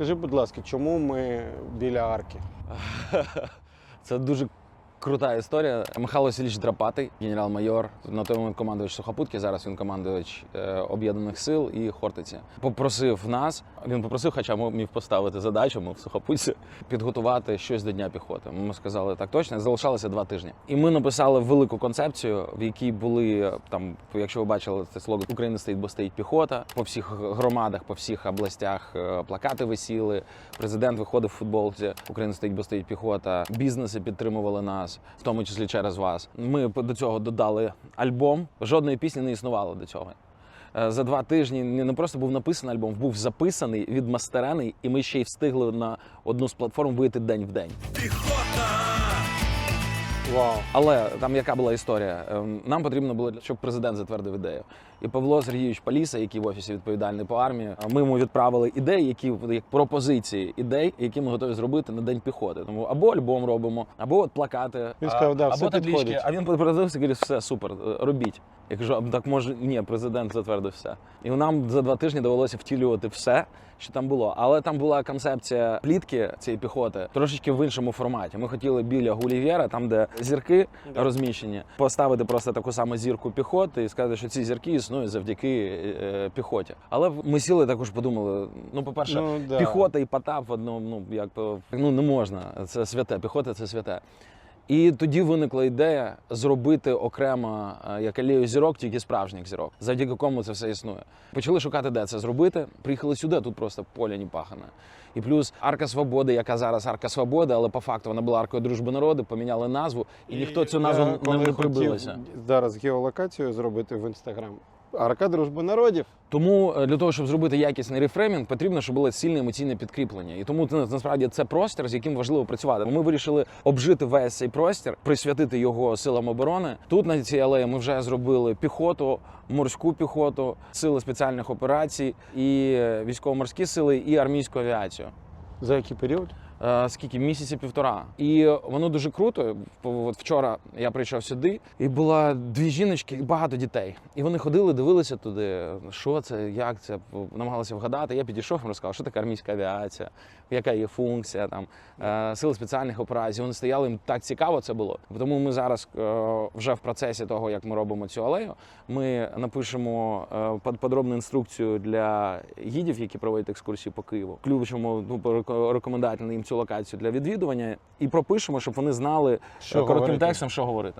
Скажи, будь ласка, чому ми біля арки? Це дуже крута історія. Михайло Васильович Драпатий, генерал-майор, на той момент командувач Сухопутки. Зараз він командувач е, об'єднаних сил і Хортиці. Попросив нас. Він попросив, хоча ми міг поставити задачу. Ми в Сухопутці підготувати щось до дня піхоти. Ми сказали так точно. Залишалося два тижні. І ми написали велику концепцію, в якій були е, там, якщо ви бачили це слоган Україна стоїть, бо стоїть піхота. По всіх громадах, по всіх областях е, плакати висіли. Президент виходив в футболці. Україна стоїть, бо стоїть піхота. Бізнеси підтримували нас, в тому числі через вас. Ми до цього додали альбом. Жодної пісні не існувало до цього. Е, За два тижні не просто був написаний альбом, був записаний, відмастерений, і ми ще й встигли на одну з платформ вийти день в день. Вау. Але там яка була історія? Ем, Нам потрібно було, щоб президент затвердив ідею. І Павло Сергійович Паліса, який в офісі відповідальний по армії, ми йому відправили ідеї, які як пропозиції ідей, які ми готові зробити на день піхоти. Тому або альбом робимо, або от плакати, Він сказав, да, все таблічки. підходить. А він подивився і каже, все супер, е, робіть. Я кажу, а так може ні, президент затвердив все. І нам за два тижні довелося втілювати все, що там було. Але там була концепція плітки цієї піхоти трошечки в іншому форматі. Ми хотіли біля Гулівєра, там де зірки Да. розміщені, поставити просто таку саму зірку піхоти і сказати, що ці зірки існують завдяки е, піхоті. Але ми сіли також подумали: ну, по-перше, Ну, да. піхота і Потап в одному, ну як то ну не можна. Це святе. Піхота це святе. І тоді виникла ідея зробити окремо е, як алею зірок, тільки справжніх зірок, завдяки кому це все існує. Почали шукати, де це зробити. Приїхали сюди, тут просто поля не пахане. І плюс Арка Свободи, яка зараз Арка Свободи, але по факту вона була аркою дружби народу, поміняли назву, і, ніхто цю назву я не, не хотів прибилося. Зараз геолокацію зробити в інстаграм. Арка дружби народів. Тому е, для того, щоб зробити якісний рефреймінг, потрібно, щоб було сильне емоційне підкріплення. І тому ну, насправді це простір, з яким важливо працювати. Ми вирішили обжити весь цей простір, присвятити його силам оборони. Тут на цій алеї ми вже зробили піхоту, морську піхоту, сили спеціальних операцій, і е, військово-морські сили, і армійську авіацію. За який період? Е, скільки місяці півтора. І воно дуже круто. От вчора я прийшов сюди, і було дві жіночки, і багато дітей. І вони ходили, дивилися туди, що це, як це, намагалися вгадати. Я підійшов їм розказав, що таке армійська авіація, яка є функція там е, сили спеціальних операцій. Вони стояли їм так цікаво це було. Тому ми зараз е, вже в процесі того, як ми робимо цю алею, ми напишемо подробну інструкцію для гідів, які проводять екскурсії по Києву. Включимо ну, реко- рекомендательно їм цю локацію для відвідування і пропишемо, щоб вони знали Що е, коротким говорити? текстом, що говорити.